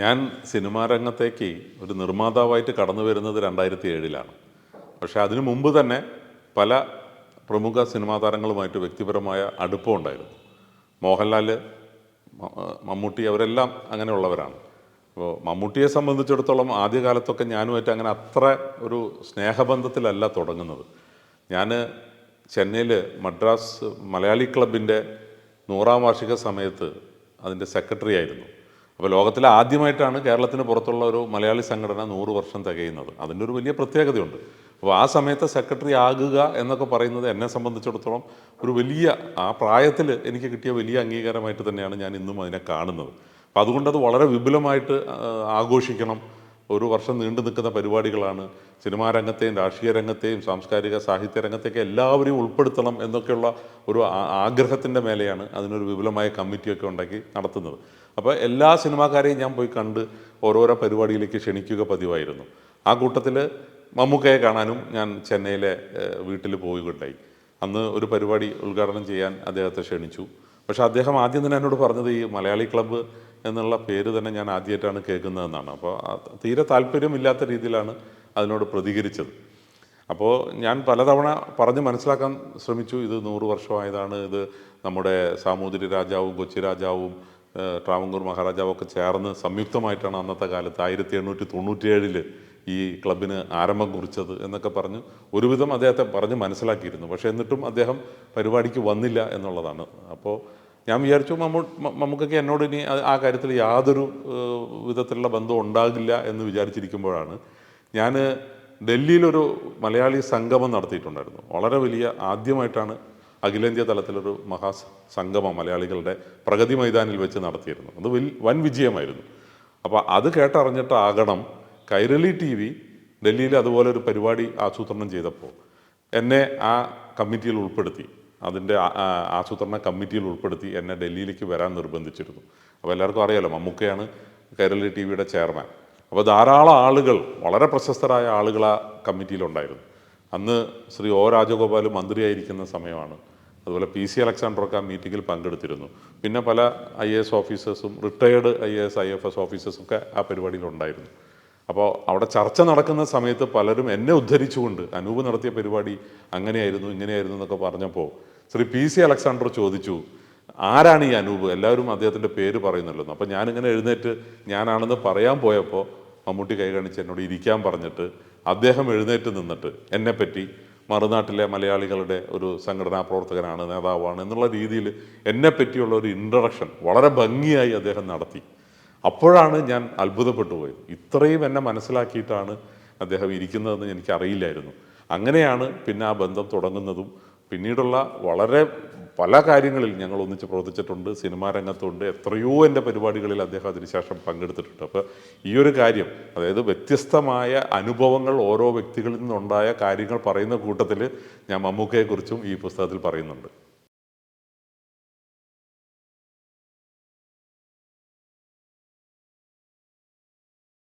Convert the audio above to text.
ഞാൻ സിനിമാ രംഗത്തേക്ക് ഒരു നിർമ്മാതാവായിട്ട് കടന്നു വരുന്നത് രണ്ടായിരത്തി ഏഴിലാണ് പക്ഷേ അതിനു മുമ്പ് തന്നെ പല പ്രമുഖ സിനിമാ താരങ്ങളുമായിട്ട് വ്യക്തിപരമായ അടുപ്പം ഉണ്ടായിരുന്നു. മോഹൻലാൽ മമ്മൂട്ടി അവരെല്ലാം അങ്ങനെയുള്ളവരാണ്. അപ്പോൾ മമ്മൂട്ടിയെ സംബന്ധിച്ചിടത്തോളം ആദ്യകാലത്തൊക്കെ ഞാനുമായിട്ട് അങ്ങനെ അത്ര ഒരു സ്നേഹബന്ധത്തിലല്ല തുടങ്ങുന്നത്. ഞാൻ ചെന്നൈയിൽ മദ്രാസ് മലയാളി ക്ലബിന്റെ നൂറാം വാർഷിക സമയത്ത് അതിന്റെ സെക്രട്ടറി ആയിരുന്നു. അപ്പോൾ ലോകത്തിലെ ആദ്യമായിട്ടാണ് കേരളത്തിന് പുറത്തുള്ള ഒരു മലയാളി സംഘടന നൂറ് വർഷം തികയുന്നത്. അതിന്റെ ഒരു വലിയ പ്രത്യേകതയുണ്ട്. അപ്പോൾ ആ സമയത്ത് സെക്രട്ടറി ആകുക എന്നൊക്കെ പറയുന്നത് എന്നെ സംബന്ധിച്ചിടത്തോളം ഒരു വലിയ ആ പ്രായത്തിൽ എനിക്ക് കിട്ടിയ വലിയ അംഗീകാരമായിട്ട് തന്നെയാണ് ഞാൻ ഇന്നും അതിനെ കാണുന്നത്. അപ്പോൾ അതുകൊണ്ടത് വളരെ വിപുലമായിട്ട് ആഘോഷിക്കണം. ഒരു വർഷം നീണ്ടു നിൽക്കുന്ന പരിപാടികളാണ്. സിനിമാ രംഗത്തെയും രാഷ്ട്രീയ രംഗത്തെയും സാംസ്കാരിക സാഹിത്യ രംഗത്തെയൊക്കെ എല്ലാവരെയും ഉൾപ്പെടുത്തണം എന്നൊക്കെയുള്ള ഒരു ആഗ്രഹത്തിന്റെ മേലെയാണ് അതിനൊരു വിപുലമായ കമ്മിറ്റിയൊക്കെ ഉണ്ടാക്കി നടത്തുന്നത്. അപ്പോൾ എല്ലാ സിനിമാക്കാരെയും ഞാൻ പോയി കണ്ട് ഓരോരോ പരിപാടിയിലേക്ക് ക്ഷണിക്കുക പതിവായിരുന്നു. ആ കൂട്ടത്തിൽ മമ്മൂക്കയെ കാണാനും ഞാൻ ചെന്നൈയിലെ വീട്ടിൽ പോവുകയുണ്ടായി. അന്ന് ഒരു പരിപാടി ഉദ്ഘാടനം ചെയ്യാൻ അദ്ദേഹത്തെ ക്ഷണിച്ചു. പക്ഷേ അദ്ദേഹം ആദ്യം തന്നെ എന്നോട് പറഞ്ഞത് ഈ മലയാളി ക്ലബ്ബ് എന്നുള്ള പേര് തന്നെ ഞാൻ ആദ്യമായിട്ടാണ് കേൾക്കുന്നതെന്നാണ്. അപ്പോൾ തീരെ താല്പര്യമില്ലാത്ത രീതിയിലാണ് അതിനോട് പ്രതികരിച്ചത്. അപ്പോൾ ഞാൻ പലതവണ പറഞ്ഞ് മനസ്സിലാക്കാൻ ശ്രമിച്ചു. ഇത് നൂറ് വർഷമായതാണ്. ഇത് നമ്മുടെ സാമൂതിരി രാജാവും കൊച്ചി രാജാവും ട്രാവങ്കൂർ മഹാരാജാവൊക്കെ ചേർന്ന് സംയുക്തമായിട്ടാണ് അന്നത്തെ കാലത്ത് ആയിരത്തി എണ്ണൂറ്റി തൊണ്ണൂറ്റിയേഴിൽ ഈ ക്ലബിന് ആരംഭം കുറിച്ചത് എന്നൊക്കെ പറഞ്ഞ് ഒരുവിധം അദ്ദേഹത്തെ പറഞ്ഞ് മനസ്സിലാക്കിയിരുന്നു. പക്ഷേ എന്നിട്ടും അദ്ദേഹം പരിപാടിക്ക് വന്നില്ല എന്നുള്ളതാണ്. അപ്പോൾ ഞാൻ വിചാരിച്ചു മമ്മൂ മമ്മൂക്കൊക്കെ എന്നോട് ഇനി ആ കാര്യത്തിൽ യാതൊരു വിധത്തിലുള്ള ബന്ധം ഉണ്ടാകില്ല എന്ന് വിചാരിച്ചിരിക്കുമ്പോഴാണ് ഞാൻ ഡൽഹിയിലൊരു മലയാളി സംഗമം നടത്തിയിട്ടുണ്ടായിരുന്നു. വളരെ വലിയ ആദ്യമായിട്ടാണ് അഖിലേന്ത്യാ തലത്തിലൊരു മഹാ സംഗമം മലയാളികളുടെ പ്രഗതി മൈതാനിൽ വെച്ച് നടത്തിയിരുന്നു. അത് വൻ വിജയമായിരുന്നു. അപ്പോൾ അത് കേട്ടറിഞ്ഞിട്ടാകണം കൈരളി ടി വി ഡൽഹിയിൽ അതുപോലെ ഒരു പരിപാടി ആസൂത്രണം ചെയ്തപ്പോൾ എന്നെ ആ കമ്മിറ്റിയിൽ ഉൾപ്പെടുത്തി. അതിന്റെ ആസൂത്രണ കമ്മിറ്റിയിൽ ഉൾപ്പെടുത്തി എന്നെ ഡൽഹിയിലേക്ക് വരാൻ നിർബന്ധിച്ചിരുന്നു. അപ്പോൾ എല്ലാവർക്കും അറിയാലോ മമ്മൂക്കയാണ് കൈരളി ടി വിയുടെ ചെയർമാൻ. അപ്പോൾ ധാരാളം ആളുകൾ വളരെ പ്രശസ്തരായ ആളുകൾ ആ കമ്മിറ്റിയിലുണ്ടായിരുന്നു. അന്ന് ശ്രീ ഒ രാജഗോപാൽ മന്ത്രിയായിരിക്കുന്ന സമയമാണ് അതുപോലെ പി സി അലക്സാണ്ടറൊക്കെ ആ മീറ്റിങ്ങിൽ പങ്കെടുത്തിരുന്നു. പിന്നെ പല I A S ഓഫീസേഴ്സും retired I A S I F S ഓഫീസേഴ്സൊക്കെ ആ പരിപാടിയിലുണ്ടായിരുന്നു. അപ്പോൾ അവിടെ ചർച്ച നടക്കുന്ന സമയത്ത് പലരും എന്നെ ഉദ്ധരിച്ചുകൊണ്ട് അനൂപ് നടത്തിയ പരിപാടി അങ്ങനെയായിരുന്നു ഇങ്ങനെയായിരുന്നു എന്നൊക്കെ പറഞ്ഞപ്പോൾ ശ്രീ പി സി അലക്സാണ്ടർ ചോദിച്ചു ആരാണ് ഈ അനൂപ്? എല്ലാവരും അദ്ദേഹത്തിന്റെ പേര് പറയുന്നല്ലോ. അപ്പോൾ ഞാനിങ്ങനെ എഴുന്നേറ്റ് ഞാനാണെന്ന് പറയാൻ പോയപ്പോൾ മമ്മൂട്ടി കൈ കാണിച്ച് എന്നോട് ഇരിക്കാൻ പറഞ്ഞിട്ട് അദ്ദേഹം എഴുന്നേറ്റ് നിന്നിട്ട് എന്നെപ്പറ്റി മറുനാട്ടിലെ മലയാളികളുടെ ഒരു സംഘടനാ പ്രവർത്തകനാണ് നേതാവാണ് എന്നുള്ള രീതിയിൽ എന്നെ പറ്റിയുള്ള ഒരു ഇൻട്രഡക്ഷൻ വളരെ ഭംഗിയായി അദ്ദേഹം നടത്തി. അപ്പോഴാണ് ഞാൻ അത്ഭുതപ്പെട്ടു പോയത്. ഇത്രയും എന്നെ മനസ്സിലാക്കിയിട്ടാണ് അദ്ദേഹം ഇരിക്കുന്നതെന്ന് എനിക്കറിയില്ലായിരുന്നു. അങ്ങനെയാണ് പിന്നെ ആ ബന്ധം തുടങ്ങുന്നതും പിന്നീടുള്ള വളരെ പല കാര്യങ്ങളിൽ ഞങ്ങൾ ഒന്നിച്ച് പ്രവർത്തിച്ചിട്ടുണ്ട് സിനിമാ രംഗത്തുണ്ട് എത്രയോ എന്റെ പരിപാടികളിൽ അദ്ദേഹം അതിനുശേഷം പങ്കെടുത്തിട്ടുണ്ട്. അപ്പോൾ ഈ ഒരു കാര്യം അതായത് വ്യത്യസ്തമായ അനുഭവങ്ങൾ ഓരോ വ്യക്തികളിൽ നിന്നുണ്ടായ കാര്യങ്ങൾ പറയുന്ന കൂട്ടത്തിൽ ഞാൻ മമ്മൂക്കയെക്കുറിച്ചും ഈ പുസ്തകത്തിൽ പറയുന്നുണ്ട്.